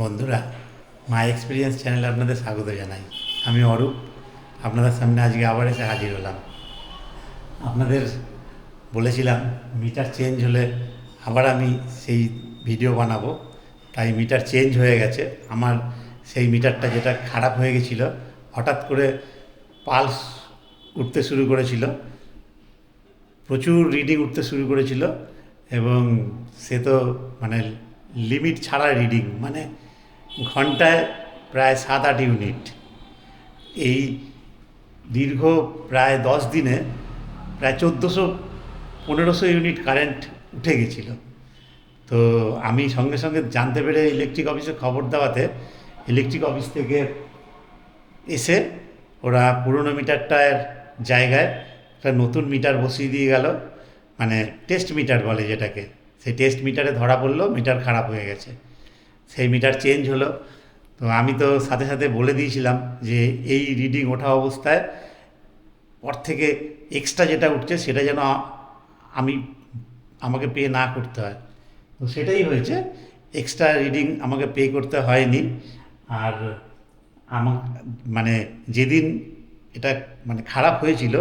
বন্ধুরা মাই এক্সপিরিয়েন্স চ্যানেলে আপনাদের স্বাগত জানাই। আমি অরূপ, আপনাদের সামনে আজকে আবার এসে হাজির হলাম। আপনাদের বলেছিলাম, মিটার চেঞ্জ হলে আবার আমি সেই ভিডিও বানাবো। তাই মিটার চেঞ্জ হয়ে গেছে। আমার সেই মিটারটা যেটা খারাপ হয়ে গেছিল, হঠাৎ করে পালস উঠতে শুরু করেছিল। প্রচুর রিডিং উঠতে শুরু করেছিল এবং সে তো মানে লিমিট ছাড়া রিডিং মানে ঘন্টায় প্রায় সাত আট ইউনিট। এই দীর্ঘ প্রায় দশ দিনে প্রায় চোদ্দোশো, পনেরোশো ইউনিট কারেন্ট উঠে গেছিল। তো আমি সঙ্গে সঙ্গে জানতে পেরে ইলেকট্রিক অফিসে খবর দেওয়াতে ইলেকট্রিক অফিস থেকে এসে ওরা পুরনো মিটারটার জায়গায় একটা নতুন মিটার বসিয়ে দিয়ে গেল। মানে টেস্ট মিটার বলে যেটাকে। সেই টেস্ট মিটারে ধরা পড়ল, মিটার খারাপ হয়ে গেছে। সেই মিটার চেঞ্জ হলো। তো আমি তো সাথে সাথে বলে দিয়েছিলাম যে এই রিডিং ওঠা অবস্থায় পর থেকে এক্সট্রা যেটা উঠছে সেটা যেন আমি, আমাকে পে না করতে হয়। তো সেটাই হয়েছে। এক্সট্রা রিডিং আমাকে পে করতে হয়নি। আর আমার মানে যেদিন এটা মানে খারাপ হয়েছিল,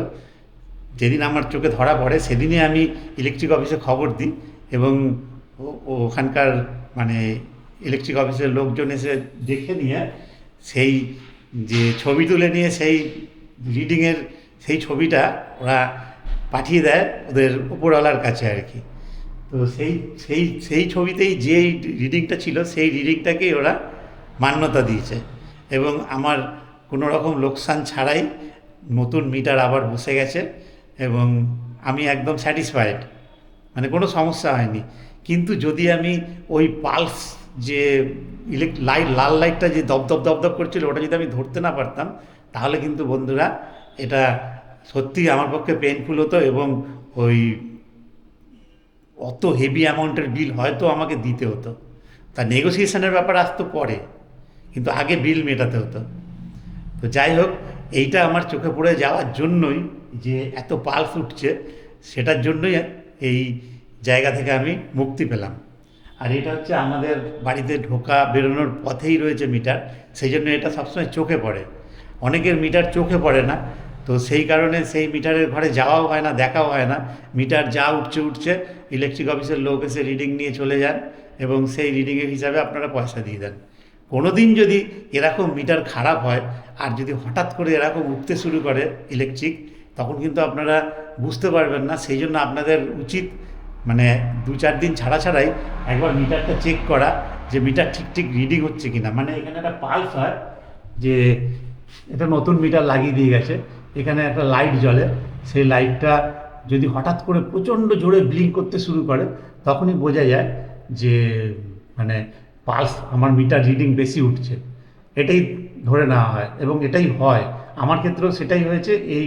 যেদিন আমার চোখে ধরা পড়ে, সেদিনই আমি ইলেকট্রিক অফিসে খবর দিই এবং ওখানকার মানে ইলেকট্রিক অফিসের লোকজন এসে দেখে নিয়ে সেই যে ছবি তুলে নিয়ে সেই রিডিংয়ের সেই ছবিটা ওরা পাঠিয়ে দেয় ওদের উপরওয়ালার কাছে আর কি। তো সেই সেই সেই ছবিতেই যে রিডিংটা ছিল, সেই রিডিংটাকেই ওরা মান্যতা দিয়েছে। এবং আমার কোনো রকম লোকসান ছাড়াই নতুন মিটার আবার বসে গেছে এবং আমি একদম স্যাটিসফাইড মানে কোনো সমস্যা হয়নি। কিন্তু যদি আমি ওই পালস যে ইলেক লাইট লাল লাইটটা যে দপদপ দপদপ করছিল, ওটা যদি আমি ধরতে না পারতাম, তাহলে কিন্তু বন্ধুরা এটা সত্যিই আমার পক্ষে পেনফুল হতো এবং ওই অত হেভি অ্যামাউন্টের বিল হয়তো আমাকে দিতে হতো। তা নেগোসিয়েশনের ব্যাপার আসতো পরে, কিন্তু আগে বিল মেটাতে হতো। তো যাই হোক, এইটা আমার চোখে পড়ে যাওয়ার জন্যই যে এত পালস উঠছে, সেটার জন্যই এই জায়গা থেকে আমি মুক্তি পেলাম। আর এটা হচ্ছে আমাদের বাড়িতে ঢোকা বেরোনোর পথেই রয়েছে মিটার, সেই জন্য এটা সবসময় চোখে পড়ে। অনেকের মিটার চোখে পড়ে না, তো সেই কারণে সেই মিটারের ঘরে যাওয়াও হয় না, দেখাও হয় না। মিটার যা উঠছে উঠছে ইলেকট্রিক অফিসের লোক এসে রিডিং নিয়ে চলে যান এবং সেই রিডিংয়ের হিসাবে আপনারা পয়সা দিয়ে দেন। কোনো দিন যদি এরকম মিটার খারাপ হয়, আর যদি হঠাৎ করে এরকম উঠতে শুরু করে ইলেকট্রিক তখন কিন্তু আপনারা বুঝতে পারবেন না। সেই জন্য আপনাদের উচিত মানে দু চার দিন ছাড়া ছাড়াই একবার মিটারটা চেক করা যে মিটার ঠিক ঠিক রিডিং হচ্ছে কি না মানে এখানে একটা পালস হয় যে এটা নতুন মিটার লাগিয়ে দিয়ে গেছে। এখানে একটা লাইট জ্বলে। সেই লাইটটা যদি হঠাৎ করে প্রচণ্ড জোরে ব্লিঙ্ক করতে শুরু করে, তখনই বোঝা যায় যে মানে পালস আমার মিটার রিডিং বেশি উঠছে। এটাই ধরে নেওয়া হয় এবং এটাই হয়। আমার ক্ষেত্রেও সেটাই হয়েছে। এই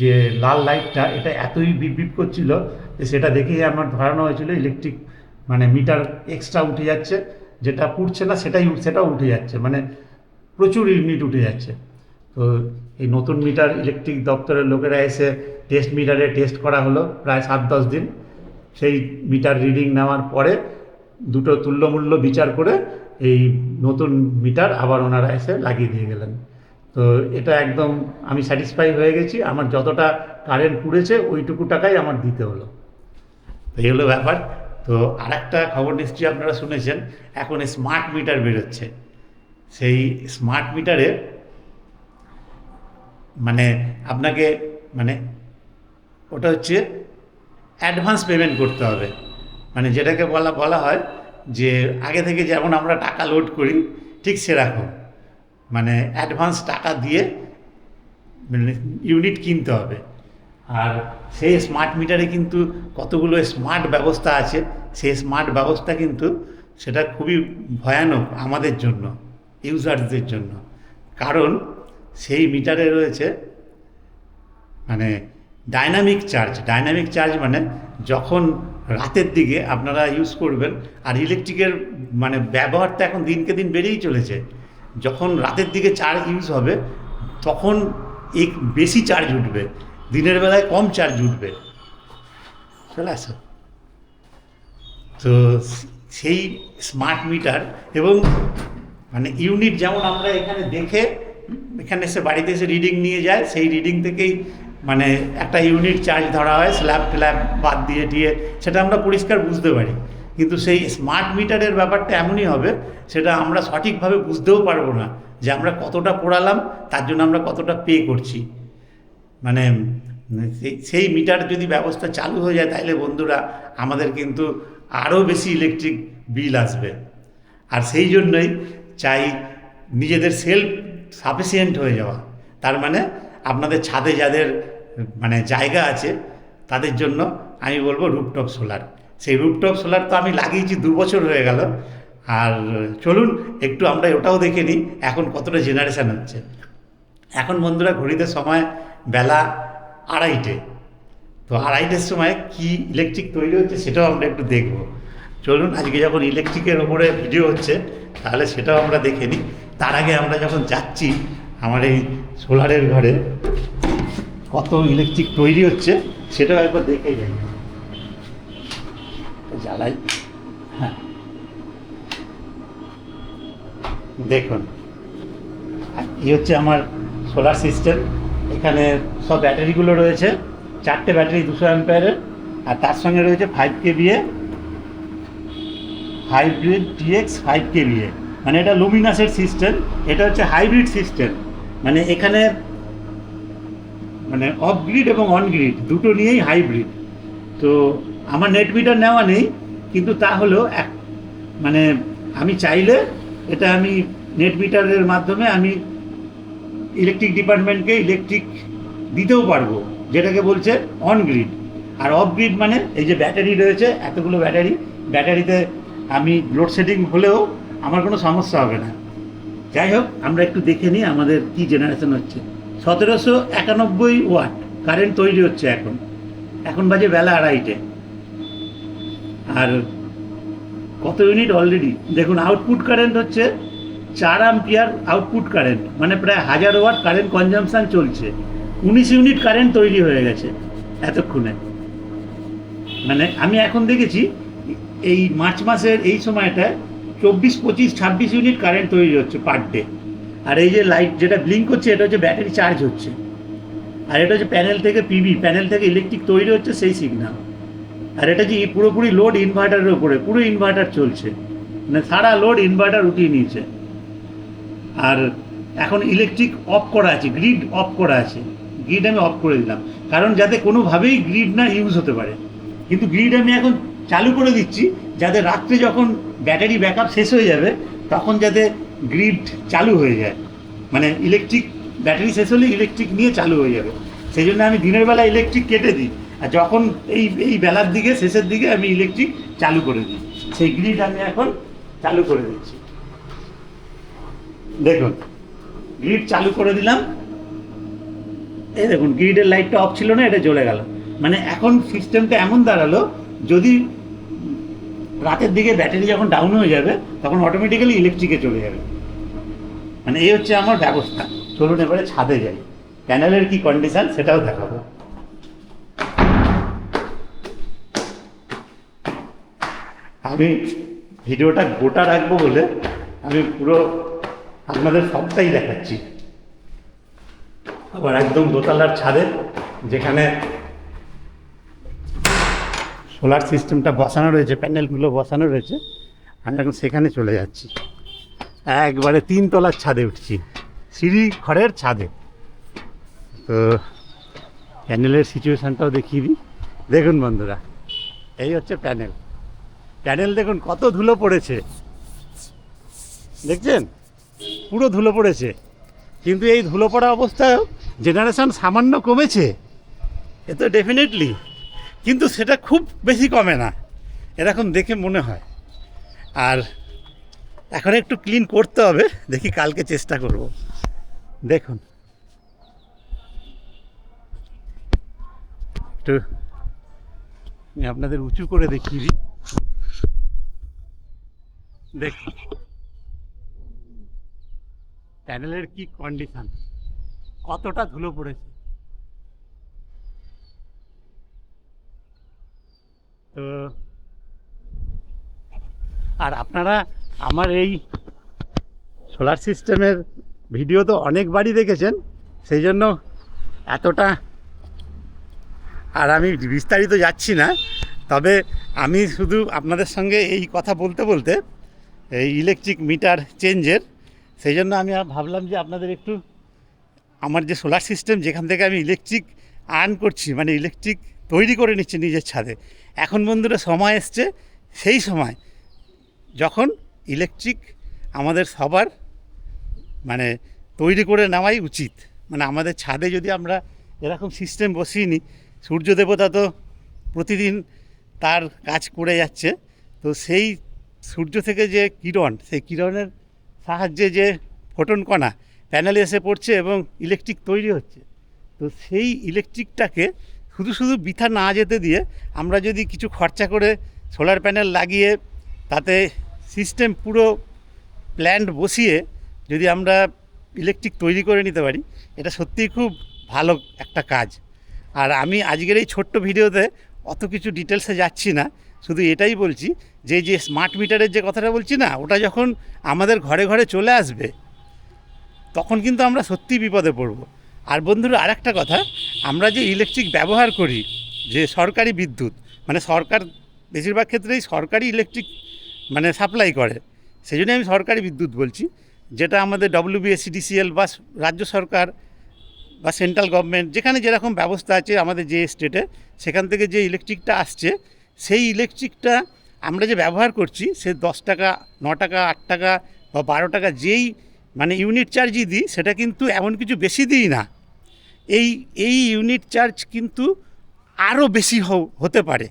যে লাল লাইটটা, এটা এতই বিপ করছিল যে সেটা দেখেই আমার ধারণা হয়েছিল ইলেকট্রিক মানে মিটার এক্সট্রা উঠে যাচ্ছে। যেটা পুড়ছে না, সেটাই সেটাও উঠে যাচ্ছে। মানে প্রচুর ইউনিট উঠে যাচ্ছে। তো এই নতুন মিটার ইলেকট্রিক দপ্তরের লোকেরা এসে টেস্ট মিটারে টেস্ট করা হলো প্রায় সাত, দশ দিন। সেই মিটার রিডিং নেওয়ার পরে দুটো তুল্যমূল্য বিচার করে এই নতুন মিটার আবার ওনারা এসে লাগিয়ে দিয়ে গেলেন। তো এটা একদম আমি স্যাটিসফাই হয়ে গেছি। আমার যতটা কারেন্ট পুড়েছে, ওইটুকু টাকাই আমার দিতে হলো। তো এই হলো ব্যাপার। তো আর একটা খবর নিশ্চয়ই আপনারা শুনেছেন, এখন স্মার্ট মিটার বেরোচ্ছে। সেই স্মার্ট মিটারে মানে আপনাকে মানে ওটা হচ্ছে অ্যাডভান্স পেমেন্ট করতে হবে। মানে যেটাকে বলা বলা হয় যে আগে থেকে যেমন আমরা টাকা লোড করি, ঠিক সেরকম। মানে অ্যাডভান্স টাকা দিয়ে মানে ইউনিট কিনতে হবে। আর সেই স্মার্ট মিটারে কিন্তু কতগুলো স্মার্ট ব্যবস্থা আছে, সেই স্মার্ট ব্যবস্থা কিন্তু সেটা খুবই ভয়ানক আমাদের জন্য ইউজারদের জন্য। কারণ সেই মিটারে রয়েছে মানে ডাইনামিক চার্জ ডাইনামিক চার্জ মানে যখন রাতের দিকে আপনারা ইউজ করবেন, আর ইলেকট্রিকের মানে ব্যবহারটা এখন দিনকে দিন বেড়েই চলেছে। যখন রাতের দিকে চার্জ ইউজ হবে, তখন এক বেশি চার্জ উঠবে। দিনের বেলায় কম চার্জ উঠবে। চলে আসো তো সেই স্মার্ট মিটার এবং মানে ইউনিট যেমন আমরা এখানে দেখে, এখানে এসে বাড়িতে এসে রিডিং নিয়ে যায়, সেই রিডিং থেকেই মানে একটা ইউনিট চার্জ ধরা হয় স্ল্যাব ফ্ল্যাব বাদ দিয়ে দিয়ে সেটা আমরা পরিষ্কার বুঝতে পারি। কিন্তু সেই স্মার্ট মিটারের ব্যাপারটা এমনই হবে, সেটা আমরা সঠিকভাবে বুঝতেও পারব না যে আমরা কতটা পড়ালাম, তার জন্য আমরা কতটা পে করছি। মানে সেই- মিটার যদি ব্যবস্থা চালু হয়ে যায় তাহলে বন্ধুরা, আমাদের কিন্তু আরও বেশি ইলেকট্রিক বিল আসবে। আর সেই জন্যই চাই নিজেদের সেলফ সাফিসিয়েন্ট হয়ে যাওয়া। তার মানে আপনাদের ছাদে যাদের মানে জায়গা আছে, তাদের জন্য আমি বলব রুপটপ সোলার সেই রুপটপ সোলার তো আমি লাগিয়েছি, দু বছর হয়ে গেল। আর চলুন, একটু আমরা ওটাও দেখে নিই, এখন কতটা জেনারেশান হচ্ছে। এখন বন্ধুরা, ঘড়িতে সময় বেলা আড়াইটে। তো আড়াইটের সময় কি ইলেকট্রিক তৈরি হচ্ছে সেটাও আমরা একটু দেখব। চলুন, আজকে যখন ইলেকট্রিকের ওপরে ভিডিও হচ্ছে, তাহলে সেটাও আমরা দেখে নিই। তার আগে আমরা যখন যাচ্ছি, আমার এই সোলারের ঘরে, কত ইলেকট্রিক তৈরি হচ্ছে, সেটাও একবার দেখে যাই। জ্বালাই। হ্যাঁ। দেখুন এই হচ্ছে আমার সোলার সিস্টেম এখানে সব ব্যাটারিগুলো রয়েছে, চারটে ব্যাটারি দুশো অ্যাম্পায়ারের আর তার সঙ্গে রয়েছে five K KVA hybrid TX five K KVA মানে এটা লুমিনাসের সিস্টেম এটা হচ্ছে হাইব্রিড সিস্টেম মানে এখানে মানে অফ গ্রিড এবং অন গ্রিড দুটো নিয়েই হাইব্রিড তো আমার নেট মিটার নেওয়া নেই, কিন্তু তা হলো এক মানে আমি চাইলে এটা আমি নেট মিটারের মাধ্যমে আমি ইলেকট্রিক ডিপার্টমেন্টকে ইলেকট্রিক দিতেও পারব, যেটাকে বলছে অন গ্রিড আর অফ গ্রিড মানে এই যে ব্যাটারি রয়েছে, এতগুলো ব্যাটারি ব্যাটারিতে আমি লোডশেডিং হলেও আমার কোনো সমস্যা হবে না। যাই হোক, আমরা একটু দেখে নিই আমাদের কি জেনারেশন হচ্ছে। সতেরোশো একানব্বই ওয়াট কারেন্ট তৈরি হচ্ছে এখন। এখন বাজে বেলা আড়াইটে। আর কত ইউনিট অলরেডি দেখুন আউটপুট কারেন্ট হচ্ছে চার আম্পিয়ার আউটপুট কারেন্ট মানে প্রায় হাজার ওয়াট কারেন্ট কনজামশান চলছে। উনিশ ইউনিট কারেন্ট তৈরি হয়ে গেছে এতক্ষণে। মানে আমি এখন দেখেছি, এই মার্চ মাসের এই সময়টায় চব্বিশ, পঁচিশ, ছাব্বিশ ইউনিট কারেন্ট তৈরি হচ্ছে পার ডে আর এই যে লাইট যেটা ব্লিঙ্ক করছে, এটা হচ্ছে ব্যাটারি চার্জ হচ্ছে। আর এটা হচ্ছে প্যানেল থেকে পিবি প্যানেল থেকে ইলেকট্রিক তৈরি হচ্ছে সেই সিগন্যাল আর এটা যে পুরোপুরি লোড ইনভার্টারের উপরে? পুরো ইনভার্টার চলছে। মানে সারা লোড ইনভার্টার উঠিয়ে নিয়েছে। আর এখন ইলেকট্রিক অফ করা আছে গ্রিড অফ করা আছে। গ্রিড আমি অফ করে দিলাম। কারণ যাতে কোনোভাবেই গ্রিড না ইউজ হতে পারে। কিন্তু গ্রিড আমি এখন চালু করে দিচ্ছি, যাতে রাত্রে যখন ব্যাটারি ব্যাকআপ শেষ হয়ে যাবে, তখন যাতে গ্রিড চালু হয়ে যায়। মানে ইলেকট্রিক ব্যাটারি শেষ হলে ইলেকট্রিক নিয়ে চালু হয়ে যাবে। সেই জন্য আমি দিনের বেলা ইলেকট্রিক কেটে দিই। আর যখন এই এই বেলার দিকে, শেষের দিকে আমি ইলেকট্রিক চালু করে দিই। সেই গ্রিড আমি এখন চালু করে দিচ্ছি। দেখুন গ্রিড চালু করে দিলাম। এই দেখুন গ্রিডের লাইটটা অফ ছিল না, এটা জ্বলে গেল। মানে এখন সিস্টেমটা এমন দাঁড়াল, যদি রাতের দিকে ব্যাটারি যখন ডাউন হয়ে যাবে, তখন অটোমেটিক্যালি ইলেকট্রিকে চলে যাবে। মানে এই হচ্ছে আমার ব্যবস্থা। চলুন এবারে ছাদে যাই। প্যানেলের কি কন্ডিশন সেটাও দেখাবো। আমি ভিডিওটা গোটা রাখব বলে আমি পুরো আপনাদের সবটাই দেখাচ্ছি। আবার একদম দোতলার ছাদে, যেখানে সোলার সিস্টেমটা বসানো রয়েছে, প্যানেলগুলো বসানো রয়েছে, আমি এখন সেখানে চলে যাচ্ছি। একবারে তিন তলার ছাদে উঠছি, সিঁড়ি ঘরের ছাদে। তো প্যানেলের সিচুয়েশানটাও দেখিয়ে দিই। দেখুন বন্ধুরা, এই হচ্ছে প্যানেল। প্যানেল দেখুন, কত ধুলো পড়েছে। দেখছেন? পুরো ধুলো পড়েছে। কিন্তু এই ধুলো পড়া অবস্থায়ও জেনারেশন সামান্য কমেছে। এ তো ডেফিনেটলি কিন্তু সেটা খুব বেশি কমে না। এরকম দেখে মনে হয়। আর এখন একটু ক্লিন করতে হবে। দেখি কালকে চেষ্টা করব। দেখুন। একটু আমি আপনাদের উঁচু করে দেখিয়ে দিই। দেখুন। প্যানেলের কি কন্ডিশন কতটা ধুলো পড়েছে? তো, আর আপনারা আমার এই সোলার সিস্টেমের ভিডিও তো অনেকবারই দেখেছেন, সেই জন্য এতটা, আর আমি বিস্তারিত যাচ্ছি না, তবে আমি শুধু আপনাদের সঙ্গে এই কথা বলতে বলতে এই ইলেকট্রিক মিটার চেঞ্জের সেই জন্য আমি ভাবলাম যে আপনাদের একটু আমার যে সোলার সিস্টেম যেখান থেকে আমি ইলেকট্রিক আর্ন করছি মানে ইলেকট্রিক তৈরি করে নিচ্ছি নিজের ছাদে। এখন বন্ধুরা সময় এসছে, সেই সময় যখন ইলেকট্রিক আমাদের সবার মানে তৈরি করে নেওয়াই উচিত। মানে আমাদের ছাদে যদি আমরা এরকম সিস্টেম বসিয়ে নিই, সূর্য দেবতা তো প্রতিদিন তার কাজ করে যাচ্ছে, তো সেই সূর্য থেকে যে কিরণ, সেই কিরণের সাহায্যে যে ফোটন কণা প্যানেলে এসে পড়ছে এবং ইলেকট্রিক তৈরি হচ্ছে। তো সেই ইলেকট্রিকটাকে শুধু শুধু বৃথা না যেতে দিয়ে আমরা যদি কিছু খরচা করে সোলার প্যানেল লাগিয়ে তাতে সিস্টেম পুরো প্ল্যান্ট বসিয়ে যদি আমরা ইলেকট্রিক তৈরি করে নিতে পারি, এটা সত্যিই খুব ভালো একটা কাজ। আর আমি আজকের এই ছোট্ট ভিডিওতে অত কিছু ডিটেলসে যাচ্ছি না। শুধু এটাই বলছি যে যে স্মার্ট মিটারের যে কথাটা বলছি না, ওটা যখন আমাদের ঘরে ঘরে চলে আসবে, তখন কিন্তু আমরা সত্যিই বিপদে পড়ব। আর বন্ধুরা, আরেকটা কথা, আমরা যে ইলেকট্রিক ব্যবহার করি, যে সরকারি বিদ্যুৎ মানে সরকার, বেশিরভাগ ক্ষেত্রেই সরকারি ইলেকট্রিক মানে সাপ্লাই করে সেই জন্য আমি সরকারি বিদ্যুৎ বলছি, যেটা আমাদের ডব্লিউবিএসিডিসিএল বা রাজ্য সরকার বা সেন্ট্রাল গভর্নমেন্ট যেখানে যেরকম ব্যবস্থা আছে আমাদের যে স্টেটে সেখান থেকে যে ইলেকট্রিকটা আসছে সেই ইলেকট্রিকটা আমরা যে ব্যবহার করছি, সে দশ টাকা, ন টাকা, আট টাকা বা বারো টাকা যেই মানে ইউনিট চার্জই দিই, সেটা কিন্তু এমন কিছু বেশি দিই না। এই এই ইউনিট চার্জ কিন্তু আরও বেশি হতে পারে।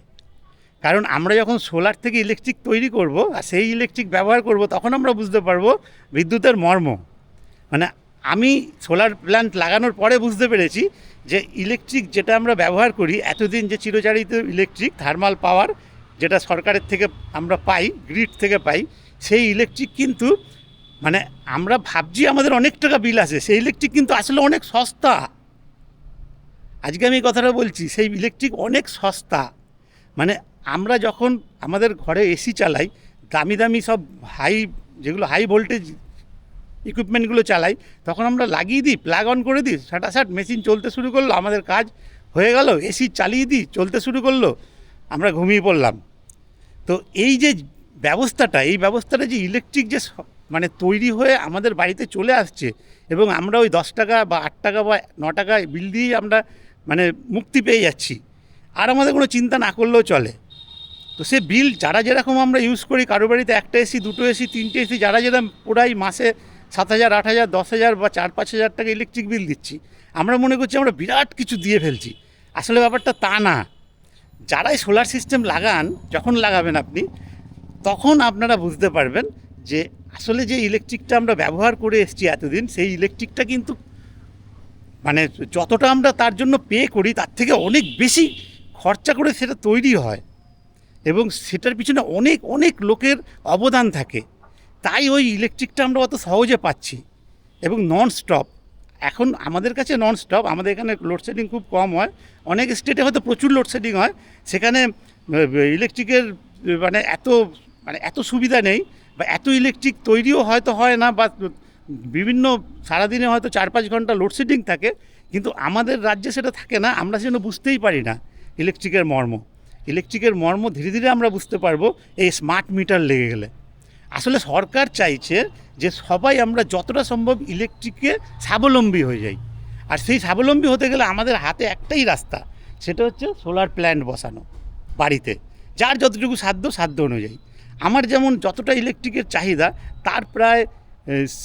কারণ আমরা যখন সোলার থেকে ইলেকট্রিক তৈরি করব আর সেই ইলেকট্রিক ব্যবহার করব, তখন আমরা বুঝতে পারব বিদ্যুতের মর্ম। মানে আমি সোলার প্ল্যান্ট লাগানোর পরে বুঝতে পেরেছি যে ইলেকট্রিক যেটা আমরা ব্যবহার করি, এতদিন যে চিরচারিত ইলেকট্রিক থার্মাল পাওয়ার যেটা সরকারের থেকে আমরা পাই গ্রিড থেকে পাই, সেই ইলেকট্রিক কিন্তু মানে আমরা ভাবছি আমাদের অনেক টাকা বিল আসে, সেই ইলেকট্রিক কিন্তু আসলে অনেক সস্তা। আজকে আমি এই কথাটা বলছি, সেই ইলেকট্রিক অনেক সস্তা। মানে আমরা যখন আমাদের ঘরে এসি চালাই, দামি দামি সব হাই যেগুলো হাই ভোল্টেজ ইকুইপমেন্টগুলো চালাই, তখন আমরা লাগিয়ে দিই প্লাগ অন করে দিই সাটাসাট মেশিন চলতে শুরু করল, আমাদের কাজ হয়ে গেল এসি চালিয়ে দিই, চলতে শুরু করল, আমরা ঘুমিয়ে পড়লাম। তো এই যে ব্যবস্থাটা, এই ব্যবস্থাটা যে ইলেকট্রিক যে মানে তৈরি হয়ে আমাদের বাড়িতে চলে আসছে, এবং আমরা ওই দশ টাকা বা আট টাকা বা ন টাকা বিল দিয়েই আমরা মানে মুক্তি পেয়ে যাচ্ছি, আর আমাদের কোনো চিন্তা না করলেও চলে। তো সে বিল যারা যেরকম আমরা ইউজ করি, কারও বাড়িতে একটা এসি দুটো এসি তিনটে এসি যারা যেরকম পোড়াই মাসে সাত হাজার, আট হাজার, দশ হাজার বা চার, পাঁচ হাজার টাকা ইলেকট্রিক বিল দিচ্ছি। আমরা মনে করছি আমরা বিরাট কিছু দিয়ে ফেলছি। আসলে ব্যাপারটা তা না। যারাই সোলার সিস্টেম লাগান, যখন লাগাবেন আপনি, তখন আপনারা বুঝতে পারবেন যে আসলে যে ইলেকট্রিকটা আমরা ব্যবহার করে এসেছি এতদিন, সেই ইলেকট্রিকটা কিন্তু মানে যতটা আমরা তার জন্য পে করি, তার থেকে অনেক বেশি খরচা করে সেটা তৈরি হয়। এবং সেটার পিছনে অনেক অনেক লোকের অবদান থাকে। তাই ওই ইলেকট্রিকটা আমরা অত সহজে পাচ্ছি। এবং নন স্টপ এখন আমাদের কাছে নন স্টপ আমাদের এখানে লোডশেডিং খুব কম হয়। অনেক স্টেটে হয়তো প্রচুর লোডশেডিং হয়। সেখানে ইলেকট্রিকের মানে এত মানে এত সুবিধা নেই বা এত ইলেকট্রিক তৈরিও হয়তো হয় না বা বিভিন্ন সারাদিনে হয়তো চার পাঁচ ঘণ্টা লোডশেডিং থাকে, কিন্তু আমাদের রাজ্যে সেটা থাকে না। আমরা সেজন্য বুঝতেই পারি না ইলেকট্রিকের মর্ম। ইলেকট্রিকের মর্ম ধীরে ধীরে আমরা বুঝতে পারব এই স্মার্ট মিটার লেগে গেলে। আসলে সরকার চাইছে যে সবাই আমরা যতটা সম্ভব ইলেকট্রিকে স্বাবলম্বী হয়ে যাই। আর সেই স্বাবলম্বী হতে গেলে আমাদের হাতে একটাই রাস্তা, সেটা হচ্ছে সোলার প্ল্যান্ট বসানো বাড়িতে। যার যতটুকু সাধ্য সাধ্য অনুযায়ী। আমার যেমন যতটা ইলেকট্রিকের চাহিদা, তার প্রায়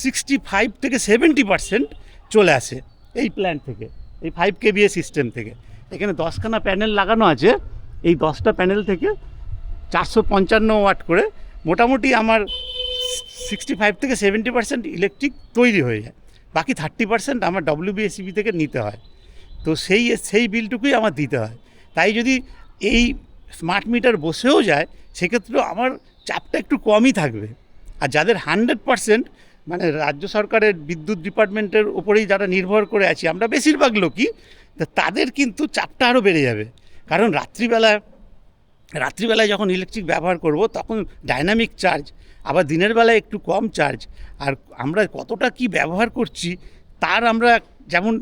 সিক্সটি ফাইভ থেকে সেভেন্টি পার্সেন্ট চলে আসে এই প্ল্যান্ট থেকে, এই ফাইভ কেবিএ সিস্টেম থেকে। এখানে দশখানা প্যানেল লাগানো আছে। এই দশটা প্যানেল থেকে চারশো পঞ্চান্ন ওয়াট করে মোটামুটি আমার সিক্সটি ফাইভ থেকে সেভেন্টি পার্সেন্ট ইলেকট্রিক তৈরি হয়ে যায়। বাকি থার্টি পার্সেন্ট আমার ডব্লিউবিএসিবি থেকে নিতে হয়। তো সেই সেই বিলটুকুই আমার দিতে হয়। তাই যদি এই স্মার্ট মিটার বসেও যায়, সেক্ষেত্রেও আমার চাপটা একটু কমই থাকবে। আর যাদের হান্ড্রেড পার্সেন্ট মানে রাজ্য সরকারের বিদ্যুৎ ডিপার্টমেন্টের উপরেই যারা নির্ভর করে আছি, আমরা বেশিরভাগ লোকই তাদের কিন্তু চাপটা আরও বেড়ে যাবে। কারণ রাত্রিবেলা রাত্রিবেলায় যখন ইলেকট্রিক ব্যবহার করব, তখন ডাইনামিক চার্জ আবার দিনের বেলায় একটু কম চার্জ আর আমরা কতটা কি ব্যবহার করছি, তার আমরা যেমন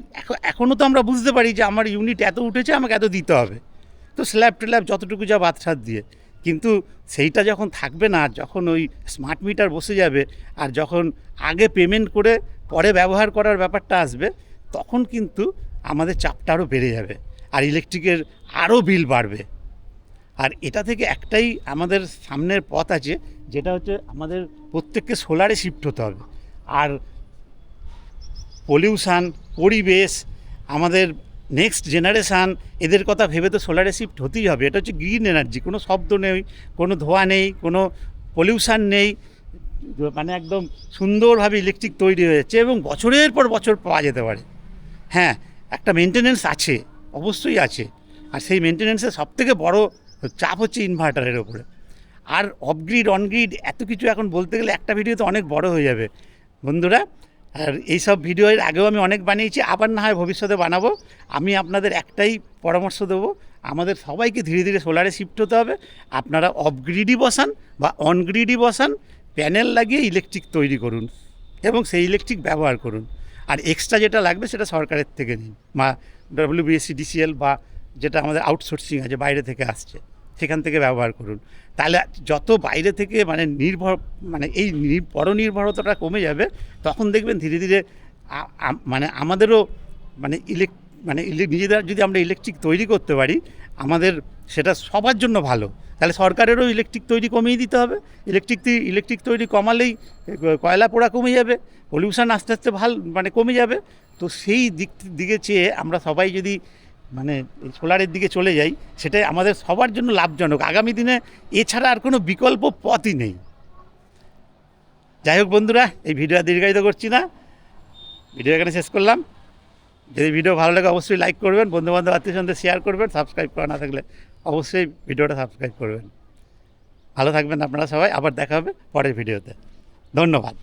এখনও তো আমরা বুঝতে পারি যে আমার ইউনিট এত উঠেছে, আমাকে এত দিতে হবে। তো স্ল্যাব টেল্যাব যতটুকু যা বাদশাদ দিয়ে। কিন্তু সেইটা যখন থাকবে না, যখন ওই স্মার্ট মিটার বসে যাবে, আর যখন আগে পেমেন্ট করে পরে ব্যবহার করার ব্যাপারটা আসবে, তখন কিন্তু আমাদের চাপটা আরও বেড়ে যাবে। আর ইলেকট্রিকের আরও বিল বাড়বে। আর এটা থেকে একটাই আমাদের সামনের পথ আছে, যেটা হচ্ছে আমাদের প্রত্যেককে সোলারে শিফট হতে হবে। আর পলিউশান, পরিবেশ, আমাদের নেক্সট জেনারেশান এদের কথা ভেবে তো সোলারে শিফট হতেই হবে। এটা হচ্ছে গ্রিন এনার্জি কোনো শব্দ নেই, কোনো ধোঁয়া নেই, কোনো পলিউশান নেই মানে একদম সুন্দরভাবে ইলেকট্রিক তৈরি হয়েছে এবং বছরের পর বছর পাওয়া যেতে পারে। হ্যাঁ একটা মেনটেনেন্স আছে, অবশ্যই আছে। আর সেই মেনটেনেন্সের সবথেকে বড় চাপ হচ্ছে ইনভার্টারের ওপরে আর অফগ্রিড অনগ্রিড এত কিছু এখন বলতে গেলে একটা ভিডিও তো অনেক বড় হয়ে যাবে। বন্ধুরা, আর এইসব ভিডিও এর আগেও আমি অনেক বানিয়েছি, আবার না হয় ভবিষ্যতে বানাবো। আমি আপনাদের একটাই পরামর্শ দেবো, আমাদের সবাইকে ধীরে ধীরে সোলারে শিফট হতে হবে। আপনারা অফগ্রিডই বসান বা অনগ্রিডই বসান প্যানেল লাগিয়ে ইলেকট্রিক তৈরি করুন এবং সেই ইলেকট্রিক ব্যবহার করুন। আর এক্সট্রা যেটা লাগবে সেটা সরকারের থেকে নিন বা ডব্লিউবিএসসি ডিসিএল বা যেটা আমাদের আউটসোর্সিং আছে, বাইরে থেকে আসছে। সেখান থেকে ব্যবহার করুন। তাহলে যত বাইরে থেকে মানে নির্ভর মানে এই নির- পরনির্ভরতাটা কমে যাবে, তখন দেখবেন ধীরে ধীরে মানে আমাদেরও মানে ইলেক মানে নিজেদের যদি আমরা ইলেকট্রিক তৈরি করতে পারি, আমাদের সেটা সবার জন্য ভালো। তাহলে সরকারেরও ইলেকট্রিক তৈরি কমিয়ে দিতে হবে। ইলেকট্রিক ইলেকট্রিক তৈরি কমালেই কয়লা পোড়া কমে যাবে, পলিউশন আস্তে আস্তে ভালো মানে কমে যাবে। তো সেই দিক, দিকে চেয়ে আমরা সবাই যদি মানে সোলারের দিকে চলে যাই, সেটাই আমাদের সবার জন্য লাভজনক। আগামী দিনে এছাড়া আর কোনো বিকল্প পথই নেই। যাই হোক বন্ধুরা, এই ভিডিও দীর্ঘায়িত করছি না। ভিডিও এখানে শেষ করলাম। যদি ভিডিও ভালো লাগে অবশ্যই লাইক করবেন, বন্ধুবান্ধব আত্মীয় সঙ্গে শেয়ার করবেন সাবস্ক্রাইব করা না থাকলে অবশ্যই ভিডিওটা সাবস্ক্রাইব করবেন। ভালো থাকবেন আপনারা সবাই, আবার দেখা হবে পরের ভিডিওতে। ধন্যবাদ।